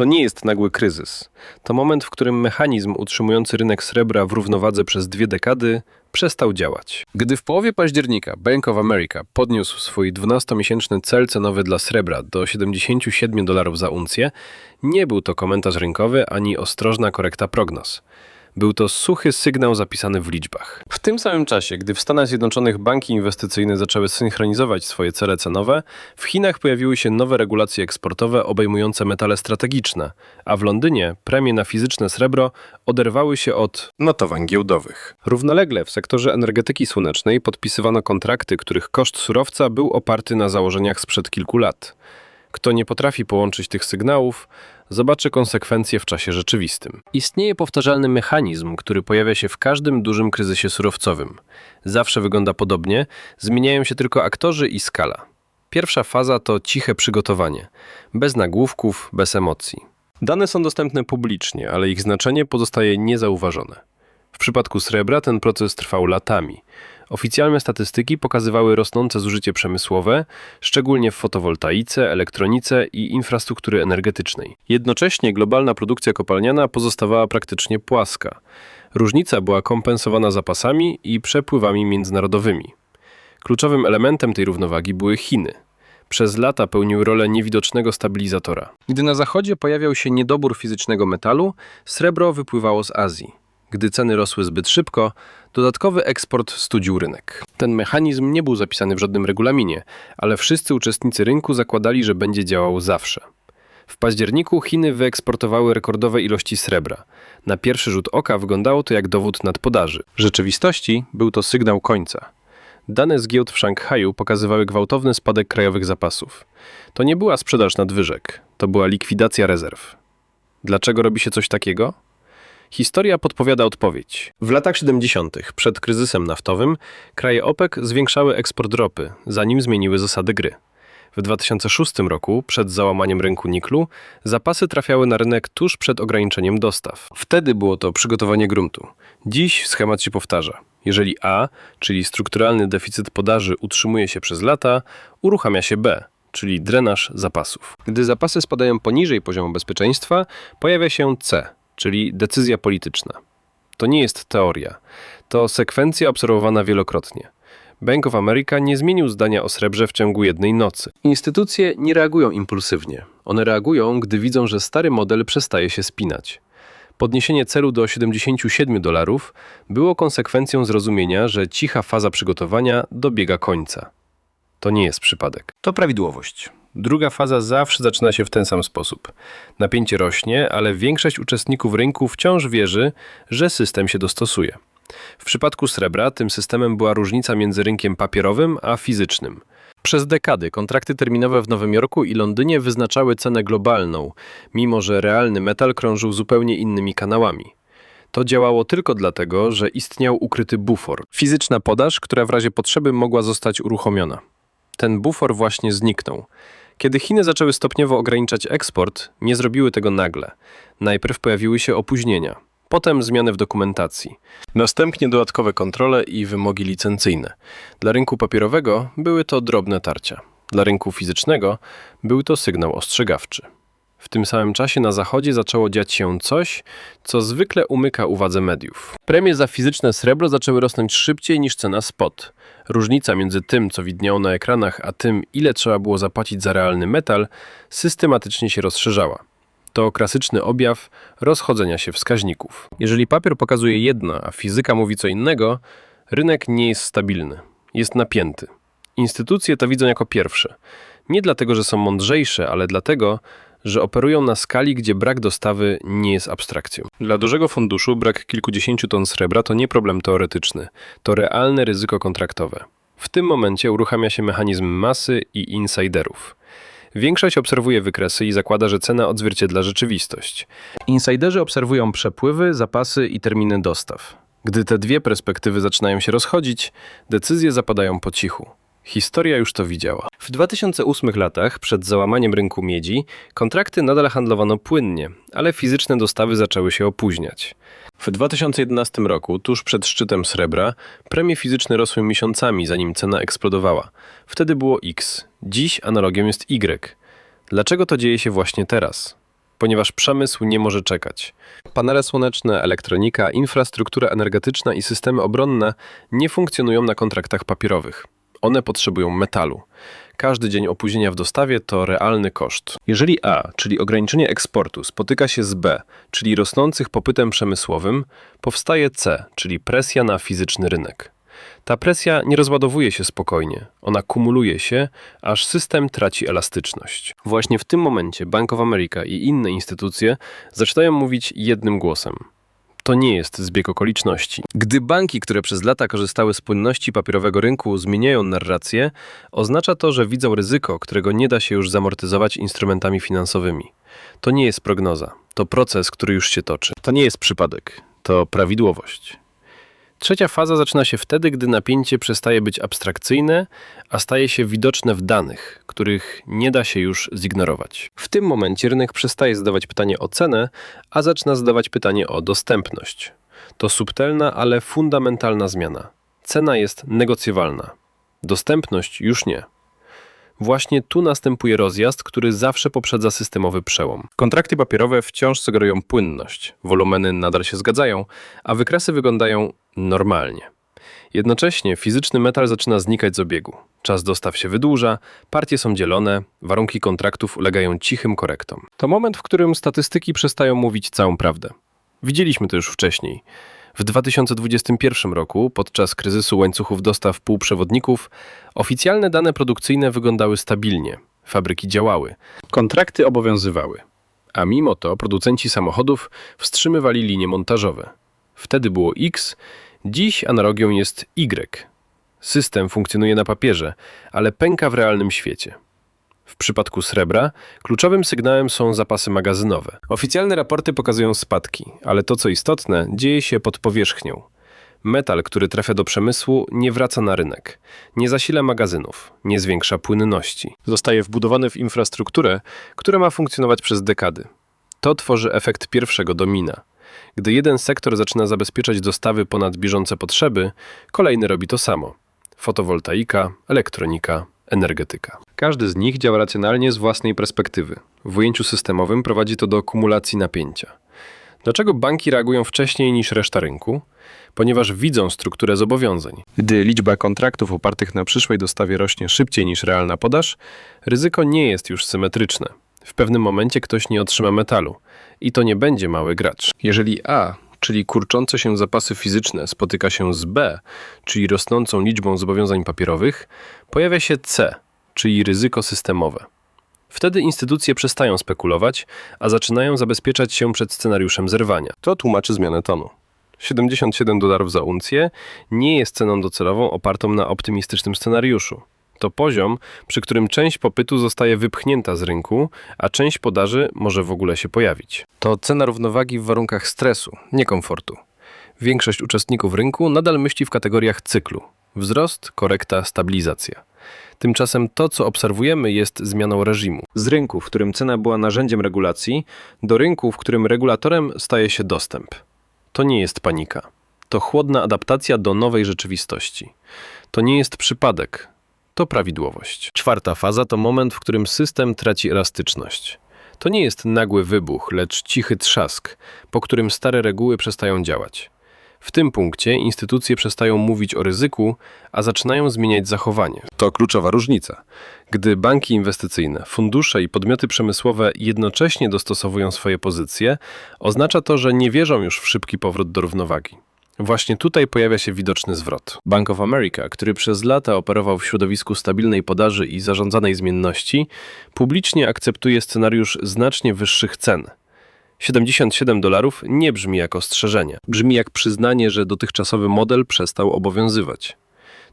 To nie jest nagły kryzys. To moment, w którym mechanizm utrzymujący rynek srebra w równowadze przez dwie dekady przestał działać. Gdy w połowie października Bank of America podniósł swój 12-miesięczny cel cenowy dla srebra do 77 dolarów za uncję, nie był to komentarz rynkowy ani ostrożna korekta prognoz. Był to suchy sygnał zapisany w liczbach. W tym samym czasie, gdy w Stanach Zjednoczonych banki inwestycyjne zaczęły synchronizować swoje cele cenowe, w Chinach pojawiły się nowe regulacje eksportowe obejmujące metale strategiczne, a w Londynie premie na fizyczne srebro oderwały się od notowań giełdowych. Równolegle w sektorze energetyki słonecznej podpisywano kontrakty, których koszt surowca był oparty na założeniach sprzed kilku lat. Kto nie potrafi połączyć tych sygnałów, zobaczy konsekwencje w czasie rzeczywistym. Istnieje powtarzalny mechanizm, który pojawia się w każdym dużym kryzysie surowcowym. Zawsze wygląda podobnie, zmieniają się tylko aktorzy i skala. Pierwsza faza to ciche przygotowanie, bez nagłówków, bez emocji. Dane są dostępne publicznie, ale ich znaczenie pozostaje niezauważone. W przypadku srebra ten proces trwał latami. Oficjalne statystyki pokazywały rosnące zużycie przemysłowe, szczególnie w fotowoltaice, elektronice i infrastruktury energetycznej. Jednocześnie globalna produkcja kopalniana pozostawała praktycznie płaska. Różnica była kompensowana zapasami i przepływami międzynarodowymi. Kluczowym elementem tej równowagi były Chiny. Przez lata pełniły rolę niewidocznego stabilizatora. Gdy na zachodzie pojawiał się niedobór fizycznego metalu, srebro wypływało z Azji. Gdy ceny rosły zbyt szybko, dodatkowy eksport studził rynek. Ten mechanizm nie był zapisany w żadnym regulaminie, ale wszyscy uczestnicy rynku zakładali, że będzie działał zawsze. W październiku Chiny wyeksportowały rekordowe ilości srebra. Na pierwszy rzut oka wyglądało to jak dowód nadpodaży. W rzeczywistości był to sygnał końca. Dane z giełd w Szanghaju pokazywały gwałtowny spadek krajowych zapasów. To nie była sprzedaż nadwyżek, to była likwidacja rezerw. Dlaczego robi się coś takiego? Historia podpowiada odpowiedź. W latach 70., przed kryzysem naftowym, kraje OPEC zwiększały eksport ropy, zanim zmieniły zasady gry. W 2006 roku, przed załamaniem rynku niklu, zapasy trafiały na rynek tuż przed ograniczeniem dostaw. Wtedy było to przygotowanie gruntu. Dziś schemat się powtarza. Jeżeli A, czyli strukturalny deficyt podaży, utrzymuje się przez lata, uruchamia się B, czyli drenaż zapasów. Gdy zapasy spadają poniżej poziomu bezpieczeństwa, pojawia się C, czyli decyzja polityczna. To nie jest teoria, to sekwencja obserwowana wielokrotnie. Bank of America nie zmienił zdania o srebrze w ciągu jednej nocy. Instytucje nie reagują impulsywnie. One reagują, gdy widzą, że stary model przestaje się spinać. Podniesienie celu do 77 dolarów było konsekwencją zrozumienia, że cicha faza przygotowania dobiega końca. To nie jest przypadek. To prawidłowość. Druga faza zawsze zaczyna się w ten sam sposób. Napięcie rośnie, ale większość uczestników rynku wciąż wierzy, że system się dostosuje. W przypadku srebra tym systemem była różnica między rynkiem papierowym a fizycznym. Przez dekady kontrakty terminowe w Nowym Jorku i Londynie wyznaczały cenę globalną, mimo że realny metal krążył zupełnie innymi kanałami. To działało tylko dlatego, że istniał ukryty bufor, fizyczna podaż, która w razie potrzeby mogła zostać uruchomiona. Ten bufor właśnie zniknął. Kiedy Chiny zaczęły stopniowo ograniczać eksport, nie zrobiły tego nagle. Najpierw pojawiły się opóźnienia, potem zmiany w dokumentacji, następnie dodatkowe kontrole i wymogi licencyjne. Dla rynku papierowego były to drobne tarcia. Dla rynku fizycznego był to sygnał ostrzegawczy. W tym samym czasie na zachodzie zaczęło dziać się coś, co zwykle umyka uwadze mediów. Premie za fizyczne srebro zaczęły rosnąć szybciej niż cena spot. Różnica między tym, co widniało na ekranach, a tym, ile trzeba było zapłacić za realny metal, systematycznie się rozszerzała. To klasyczny objaw rozchodzenia się wskaźników. Jeżeli papier pokazuje jedno, a fizyka mówi co innego, rynek nie jest stabilny, jest napięty. Instytucje to widzą jako pierwsze. Nie dlatego, że są mądrzejsze, ale dlatego, że operują na skali, gdzie brak dostawy nie jest abstrakcją. Dla dużego funduszu brak kilkudziesięciu ton srebra to nie problem teoretyczny, to realne ryzyko kontraktowe. W tym momencie uruchamia się mechanizm masy i insiderów. Większość obserwuje wykresy i zakłada, że cena odzwierciedla rzeczywistość. Insiderzy obserwują przepływy, zapasy i terminy dostaw. Gdy te dwie perspektywy zaczynają się rozchodzić, decyzje zapadają po cichu. Historia już to widziała. W 2008 latach, przed załamaniem rynku miedzi, kontrakty nadal handlowano płynnie, ale fizyczne dostawy zaczęły się opóźniać. W 2011 roku, tuż przed szczytem srebra, premie fizyczne rosły miesiącami, zanim cena eksplodowała. Wtedy było X. Dziś analogiem jest Y. Dlaczego to dzieje się właśnie teraz? ponieważ przemysł nie może czekać. Panele słoneczne, elektronika, infrastruktura energetyczna i systemy obronne nie funkcjonują na kontraktach papierowych. One potrzebują metalu. Każdy dzień opóźnienia w dostawie to realny koszt. Jeżeli A, czyli ograniczenie eksportu, spotyka się z B, czyli rosnących popytem przemysłowym, powstaje C, czyli presja na fizyczny rynek. Ta presja nie rozładowuje się spokojnie, ona kumuluje się, aż system traci elastyczność. Właśnie w tym momencie Bank of America i inne instytucje zaczynają mówić jednym głosem. To nie jest zbieg okoliczności. Gdy banki, które przez lata korzystały z płynności papierowego rynku, zmieniają narrację, oznacza to, że widzą ryzyko, którego nie da się już zamortyzować instrumentami finansowymi. To nie jest prognoza, to proces, który już się toczy. To nie jest przypadek, to prawidłowość. Trzecia faza zaczyna się wtedy, gdy napięcie przestaje być abstrakcyjne, a staje się widoczne w danych, których nie da się już zignorować. W tym momencie rynek przestaje zadawać pytanie o cenę, a zaczyna zadawać pytanie o dostępność. To subtelna, ale fundamentalna zmiana. Cena jest negocjowalna. Dostępność już nie. Właśnie tu następuje rozjazd, który zawsze poprzedza systemowy przełom. Kontrakty papierowe wciąż sugerują płynność, wolumeny nadal się zgadzają, a wykresy wyglądają normalnie. Jednocześnie fizyczny metal zaczyna znikać z obiegu. Czas dostaw się wydłuża, partie są dzielone, warunki kontraktów ulegają cichym korektom. To moment, w którym statystyki przestają mówić całą prawdę. Widzieliśmy to już wcześniej. W 2021 roku, podczas kryzysu łańcuchów dostaw półprzewodników, oficjalne dane produkcyjne wyglądały stabilnie. Fabryki działały, kontrakty obowiązywały. A mimo to producenci samochodów wstrzymywali linie montażowe. Wtedy było X, dziś analogią jest Y. System funkcjonuje na papierze, ale pęka w realnym świecie. W przypadku srebra kluczowym sygnałem są zapasy magazynowe. Oficjalne raporty pokazują spadki, ale to co istotne, dzieje się pod powierzchnią. Metal, który trafia do przemysłu, nie wraca na rynek, nie zasila magazynów, nie zwiększa płynności. Zostaje wbudowany w infrastrukturę, która ma funkcjonować przez dekady. To tworzy efekt pierwszego domina. Gdy jeden sektor zaczyna zabezpieczać dostawy ponad bieżące potrzeby, kolejny robi to samo. Fotowoltaika, elektronika, energetyka. Każdy z nich działa racjonalnie z własnej perspektywy. W ujęciu systemowym prowadzi to do kumulacji napięcia. Dlaczego banki reagują wcześniej niż reszta rynku? Ponieważ widzą strukturę zobowiązań. Gdy liczba kontraktów opartych na przyszłej dostawie rośnie szybciej niż realna podaż, ryzyko nie jest już symetryczne. W pewnym momencie ktoś nie otrzyma metalu i to nie będzie mały gracz. Jeżeli A, czyli kurczące się zapasy fizyczne, spotyka się z B, czyli rosnącą liczbą zobowiązań papierowych, pojawia się C, czyli ryzyko systemowe. Wtedy instytucje przestają spekulować, a zaczynają zabezpieczać się przed scenariuszem zerwania. To tłumaczy zmianę tonu. 77 dolarów za uncję nie jest ceną docelową opartą na optymistycznym scenariuszu. To poziom, przy którym część popytu zostaje wypchnięta z rynku, a część podaży może w ogóle się pojawić. To cena równowagi w warunkach stresu, nie komfortu. Większość uczestników rynku nadal myśli w kategoriach cyklu: wzrost, korekta, stabilizacja. Tymczasem to, co obserwujemy, jest zmianą reżimu. Z rynku, w którym cena była narzędziem regulacji, do rynku, w którym regulatorem staje się dostęp. To nie jest panika. To chłodna adaptacja do nowej rzeczywistości. To nie jest przypadek, to prawidłowość. Czwarta faza to moment, w którym system traci elastyczność. To nie jest nagły wybuch, lecz cichy trzask, po którym stare reguły przestają działać. W tym punkcie instytucje przestają mówić o ryzyku, a zaczynają zmieniać zachowanie. To kluczowa różnica. Gdy banki inwestycyjne, fundusze i podmioty przemysłowe jednocześnie dostosowują swoje pozycje, oznacza to, że nie wierzą już w szybki powrót do równowagi. Właśnie tutaj pojawia się widoczny zwrot. Bank of America, który przez lata operował w środowisku stabilnej podaży i zarządzanej zmienności, publicznie akceptuje scenariusz znacznie wyższych cen. 77 dolarów nie brzmi jak ostrzeżenie. Brzmi jak przyznanie, że dotychczasowy model przestał obowiązywać.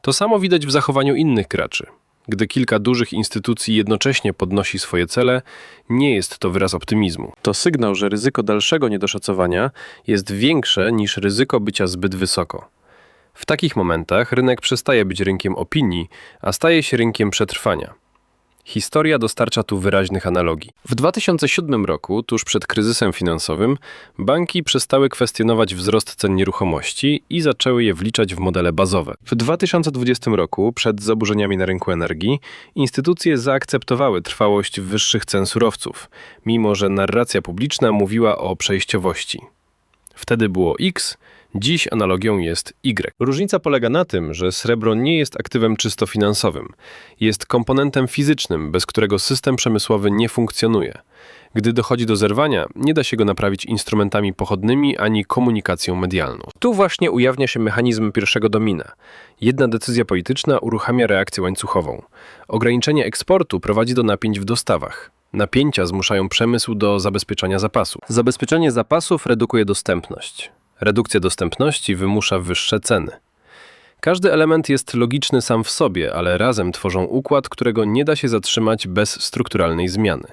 To samo widać w zachowaniu innych graczy. Gdy kilka dużych instytucji jednocześnie podnosi swoje cele, nie jest to wyraz optymizmu. To sygnał, że ryzyko dalszego niedoszacowania jest większe niż ryzyko bycia zbyt wysoko. W takich momentach rynek przestaje być rynkiem opinii, a staje się rynkiem przetrwania. Historia dostarcza tu wyraźnych analogii. W 2007 roku, tuż przed kryzysem finansowym, banki przestały kwestionować wzrost cen nieruchomości i zaczęły je wliczać w modele bazowe. W 2020 roku, przed zaburzeniami na rynku energii, instytucje zaakceptowały trwałość wyższych cen surowców, mimo że narracja publiczna mówiła o przejściowości. Wtedy było X, dziś analogią jest Y. Różnica polega na tym, że srebro nie jest aktywem czysto finansowym. Jest komponentem fizycznym, bez którego system przemysłowy nie funkcjonuje. Gdy dochodzi do zerwania, nie da się go naprawić instrumentami pochodnymi ani komunikacją medialną. Tu właśnie ujawnia się mechanizm pierwszego domina. Jedna decyzja polityczna uruchamia reakcję łańcuchową. Ograniczenie eksportu prowadzi do napięć w dostawach. Napięcia zmuszają przemysł do zabezpieczania zapasu. Zabezpieczenie zapasów redukuje dostępność. Redukcja dostępności wymusza wyższe ceny. Każdy element jest logiczny sam w sobie, ale razem tworzą układ, którego nie da się zatrzymać bez strukturalnej zmiany.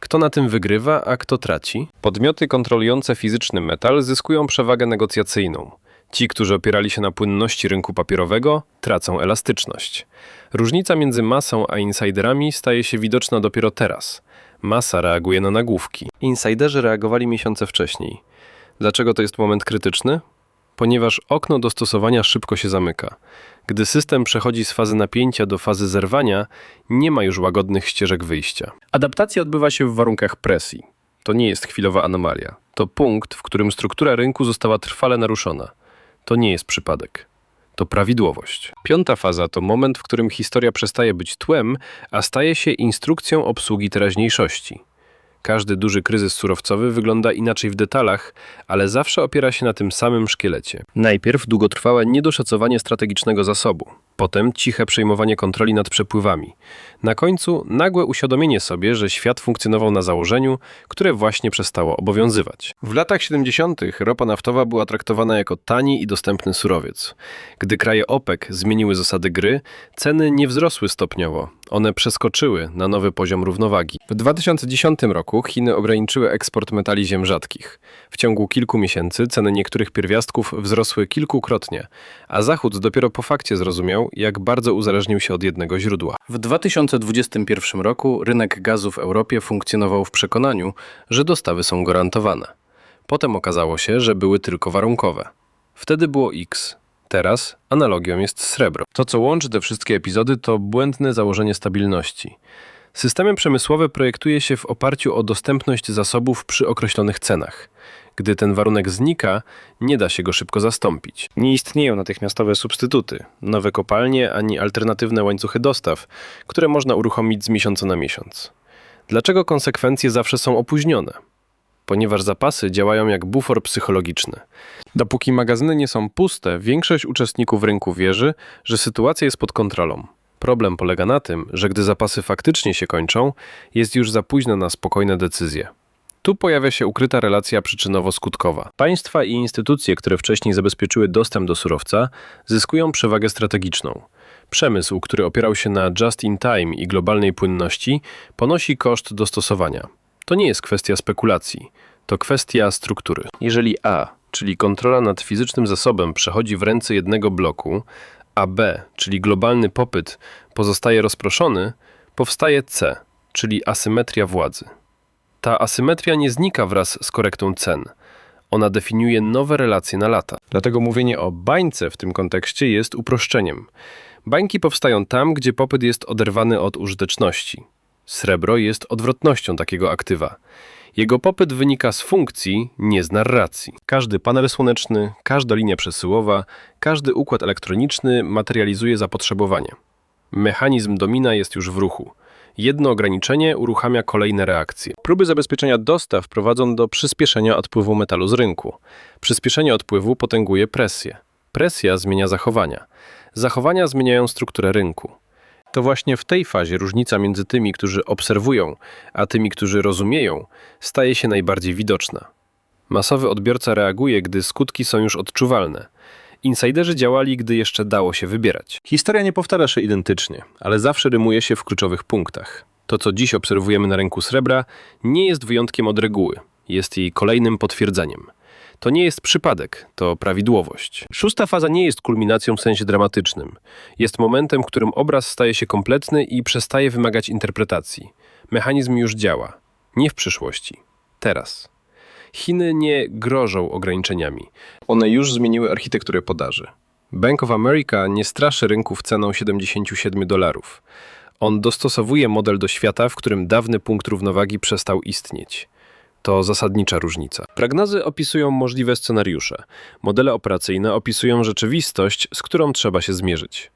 Kto na tym wygrywa, a kto traci? Podmioty kontrolujące fizyczny metal zyskują przewagę negocjacyjną. Ci, którzy opierali się na płynności rynku papierowego, tracą elastyczność. Różnica między masą a insiderami staje się widoczna dopiero teraz. Masa reaguje na nagłówki. Insiderzy reagowali miesiące wcześniej. Dlaczego to jest moment krytyczny? Ponieważ okno dostosowania szybko się zamyka. Gdy system przechodzi z fazy napięcia do fazy zerwania, nie ma już łagodnych ścieżek wyjścia. Adaptacja odbywa się w warunkach presji. To nie jest chwilowa anomalia. To punkt, w którym struktura rynku została trwale naruszona. To nie jest przypadek. To prawidłowość. Piąta faza to moment, w którym historia przestaje być tłem, a staje się instrukcją obsługi teraźniejszości. Każdy duży kryzys surowcowy wygląda inaczej w detalach, ale zawsze opiera się na tym samym szkielecie. Najpierw długotrwałe niedoszacowanie strategicznego zasobu, potem ciche przejmowanie kontroli nad przepływami. Na końcu nagłe uświadomienie sobie, że świat funkcjonował na założeniu, które właśnie przestało obowiązywać. W latach 70. ropa naftowa była traktowana jako tani i dostępny surowiec. Gdy kraje OPEC zmieniły zasady gry, ceny nie wzrosły stopniowo, one przeskoczyły na nowy poziom równowagi. W 2010 roku Chiny ograniczyły eksport metali ziem rzadkich. W ciągu kilku miesięcy ceny niektórych pierwiastków wzrosły kilkukrotnie, a Zachód dopiero po fakcie zrozumiał, jak bardzo uzależnił się od jednego źródła. W 2021 roku rynek gazu w Europie funkcjonował w przekonaniu, że dostawy są gwarantowane. Potem okazało się, że były tylko warunkowe. Wtedy było X, Teraz analogią jest srebro. To, co łączy te wszystkie epizody, to błędne założenie stabilności. Systemy przemysłowe projektuje się w oparciu o dostępność zasobów przy określonych cenach. Gdy ten warunek znika, nie da się go szybko zastąpić. Nie istnieją natychmiastowe substytuty, nowe kopalnie ani alternatywne łańcuchy dostaw, które można uruchomić z miesiąca na miesiąc. Dlaczego konsekwencje zawsze są opóźnione? Ponieważ zapasy działają jak bufor psychologiczny. Dopóki magazyny nie są puste, większość uczestników rynku wierzy, że sytuacja jest pod kontrolą. Problem polega na tym, że gdy zapasy faktycznie się kończą, jest już za późno na spokojne decyzje. Tu pojawia się ukryta relacja przyczynowo-skutkowa. Państwa i instytucje, które wcześniej zabezpieczyły dostęp do surowca, zyskują przewagę strategiczną. Przemysł, który opierał się na just-in-time i globalnej płynności, ponosi koszt dostosowania. To nie jest kwestia spekulacji, to kwestia struktury. Jeżeli A, czyli kontrola nad fizycznym zasobem, przechodzi w ręce jednego bloku, a B, czyli globalny popyt, pozostaje rozproszony, powstaje C, czyli asymetria władzy. Ta asymetria nie znika wraz z korektą cen. Ona definiuje nowe relacje na lata. Dlatego mówienie o bańce w tym kontekście jest uproszczeniem. Bańki powstają tam, gdzie popyt jest oderwany od użyteczności. Srebro jest odwrotnością takiego aktywa. Jego popyt wynika z funkcji, nie z narracji. Każdy panel słoneczny, każda linia przesyłowa, każdy układ elektroniczny materializuje zapotrzebowanie. Mechanizm domina jest już w ruchu. Jedno ograniczenie uruchamia kolejne reakcje. Próby zabezpieczenia dostaw prowadzą do przyspieszenia odpływu metalu z rynku. Przyspieszenie odpływu potęguje presję. Presja zmienia zachowania. Zachowania zmieniają strukturę rynku. To właśnie w tej fazie różnica między tymi, którzy obserwują, a tymi, którzy rozumieją, staje się najbardziej widoczna. Masowy odbiorca reaguje, gdy skutki są już odczuwalne. Insiderzy działali, gdy jeszcze dało się wybierać. Historia nie powtarza się identycznie, ale zawsze rymuje się w kluczowych punktach. To, co dziś obserwujemy na rynku srebra, nie jest wyjątkiem od reguły, jest jej kolejnym potwierdzeniem. To nie jest przypadek, to prawidłowość. Szósta faza nie jest kulminacją w sensie dramatycznym. Jest momentem, w którym obraz staje się kompletny i przestaje wymagać interpretacji. Mechanizm już działa. Nie w przyszłości. Teraz. Chiny nie grożą ograniczeniami. One już zmieniły architekturę podaży. Bank of America nie straszy rynków ceną 77 dolarów. On dostosowuje model do świata, w którym dawny punkt równowagi przestał istnieć. To zasadnicza różnica. Prognozy opisują możliwe scenariusze. Modele operacyjne opisują rzeczywistość, z którą trzeba się zmierzyć.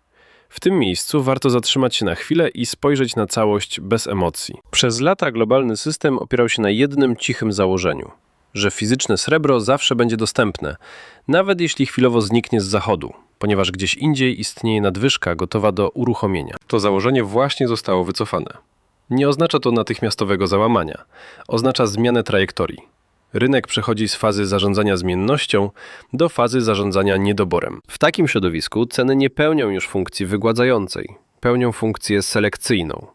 W tym miejscu warto zatrzymać się na chwilę i spojrzeć na całość bez emocji. Przez lata globalny system opierał się na jednym cichym założeniu, że fizyczne srebro zawsze będzie dostępne, nawet jeśli chwilowo zniknie z zachodu, ponieważ gdzieś indziej istnieje nadwyżka gotowa do uruchomienia. To założenie właśnie zostało wycofane. Nie oznacza to natychmiastowego załamania, oznacza zmianę trajektorii. Rynek przechodzi z fazy zarządzania zmiennością do fazy zarządzania niedoborem. W takim środowisku ceny nie pełnią już funkcji wygładzającej, pełnią funkcję selekcyjną.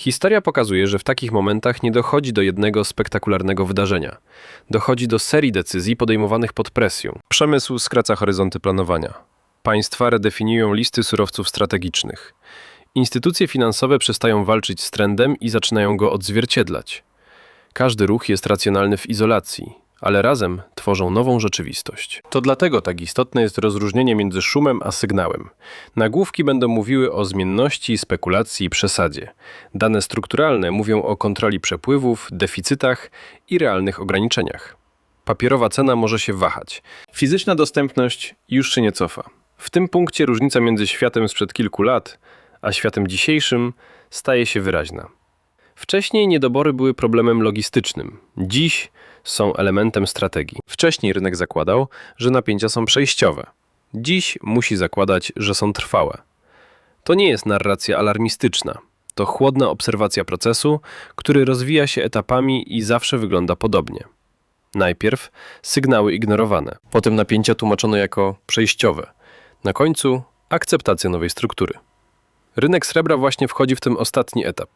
Historia pokazuje, że w takich momentach nie dochodzi do jednego spektakularnego wydarzenia. Dochodzi do serii decyzji podejmowanych pod presją. Przemysł skraca horyzonty planowania. Państwa redefiniują listy surowców strategicznych. Instytucje finansowe przestają walczyć z trendem i zaczynają go odzwierciedlać. Każdy ruch jest racjonalny w izolacji, ale razem tworzą nową rzeczywistość. To dlatego tak istotne jest rozróżnienie między szumem a sygnałem. Nagłówki będą mówiły o zmienności, spekulacji i przesadzie. Dane strukturalne mówią o kontroli przepływów, deficytach i realnych ograniczeniach. Papierowa cena może się wahać. Fizyczna dostępność już się nie cofa. W tym punkcie różnica między światem sprzed kilku lat a światem dzisiejszym staje się wyraźna. Wcześniej niedobory były problemem logistycznym. Dziś są elementem strategii. Wcześniej rynek zakładał, że napięcia są przejściowe. Dziś musi zakładać, że są trwałe. To nie jest narracja alarmistyczna. To chłodna obserwacja procesu, który rozwija się etapami i zawsze wygląda podobnie. Najpierw sygnały ignorowane, potem napięcia tłumaczono jako przejściowe. Na końcu akceptacja nowej struktury. Rynek srebra właśnie wchodzi w ten ostatni etap.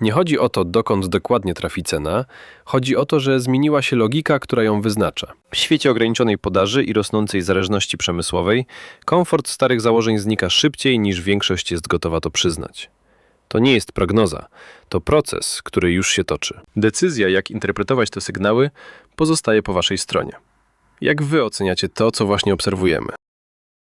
Nie chodzi o to, dokąd dokładnie trafi cena, chodzi o to, że zmieniła się logika, która ją wyznacza. W świecie ograniczonej podaży i rosnącej zależności przemysłowej, komfort starych założeń znika szybciej niż większość jest gotowa to przyznać. To nie jest prognoza, to proces, który już się toczy. Decyzja, jak interpretować te sygnały, pozostaje po Waszej stronie. Jak Wy oceniacie to, co właśnie obserwujemy?